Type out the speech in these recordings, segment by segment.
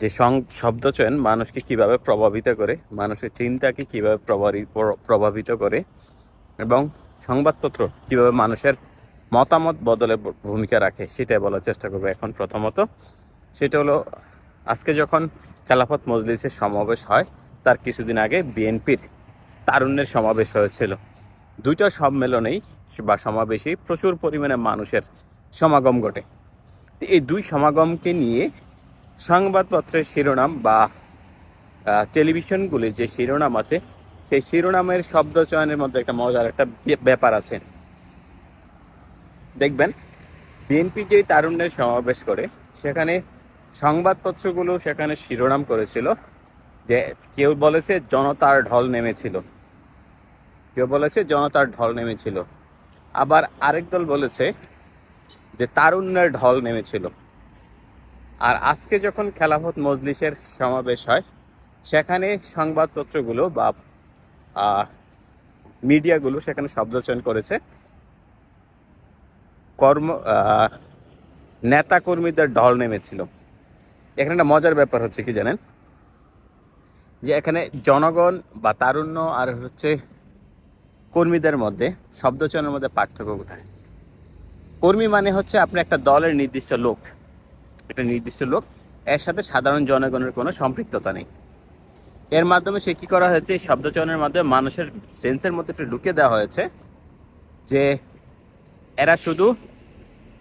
যে সং, শব্দচয়ন মানুষকে কীভাবে প্রভাবিত করে, মানুষের চিন্তাকে কীভাবে প্রভাবিত করে এবং সংবাদপত্র কীভাবে মানুষের মতামত বদলে ভূমিকা রাখে সেটাই বলার চেষ্টা করব এখন প্রথমত। সেটা হলো, আজকে যখন খেলাফত মজলিসের সমাবেশ হয়, তার কিছুদিন আগে বিএনপির তারুণ্যের সমাবেশ হয়েছিল। দুইটা সম্মেলনেই বা সমাবেশেই প্রচুর পরিমাণে মানুষের সমাগম ঘটে। এই দুই সমাগমকে নিয়ে সংবাদপত্রের শিরোনাম বা টেলিভিশনগুলির যে শিরোনাম আছে, সেই শিরোনামের শব্দ চয়নের মধ্যে একটা মজার একটা ব্যাপার আছে। দেখবেন, বিএনপি যে তারুণ্যের সমাবেশ করে, সেখানে সংবাদপত্রগুলো সেখানে শিরোনাম করেছিল যে, কেউ বলেছে জনতার ঢল নেমেছিল। কেউ বলেছে জনতার ঢল নেমেছিল। আবার আরেক দল বলেছে যে, তারুণ্যের ঢল নেমেছিল। আর আজকে যখন খেলাফত মজলিসের সমাবেশ হয়, সেখানে সংবাদপত্রগুলো বা মিডিয়াগুলো সেখানে শব্দচয়ন করেছে। কর্ম নেতা কর্মীদের ঢল নেমেছিল। এখানে একটা মজার ব্যাপার হচ্ছে কি জানেন? যে এখানে জনগণ বা তারুণ্য আর হচ্ছে কর্মীদের মধ্যে শব্দচয়নের মধ্যে পার্থক্য কোথায়? কর্মী মানে হচ্ছে আপনি একটা দলের নির্দিষ্ট লোক। একটা নির্দিষ্ট লোক। এর সাথে সাধারণ জনগণের কোনো সম্পৃক্ততা নেই। এর মাধ্যমে সে কী করা হয়েছে? এই শব্দচয়নের মাধ্যমে মানুষের সেন্সের মধ্যে একটু ঢুকে দেওয়া হয়েছে যে এরা শুধু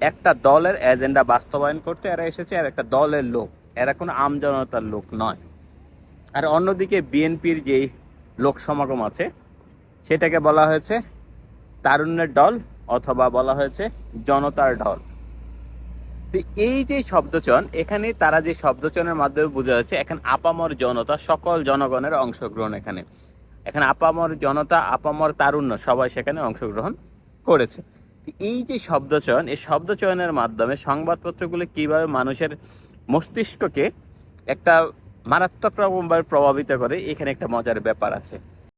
একটা দলের এজেন্ডা বাস্তবায়ন করতে এরা এসেছে, আর একটা দলের লোক। এরা কোনো আমজনতার লোক নয়। আর অন্যদিকে বিএনপির যেই লোক সমাগম আছে, সেটাকে বলা হয়েছে তারুণ্যের দল অথবা বলা হয়েছে জনতার ঢল তো এই যে শব্দচয়ন, এখানে তারা যে শব্দচয়নের মাধ্যমে বোঝা যাচ্ছে, এখন আপামর জনতা, সকল জনগণের অংশগ্রহণ এখানে। এখানে আপামর জনতা, আপামর তারুণ্য সবাই সেখানে অংশগ্রহণ করেছে। এই যে শব্দচয়ন, এই শব্দচয়নের মাধ্যমে সংবাদপত্রগুলো কীভাবে মানুষের মস্তিষ্ককে একটা মারাত্মক রকমভাবে প্রভাবিত করে, এখানে একটা মজার ব্যাপার আছে।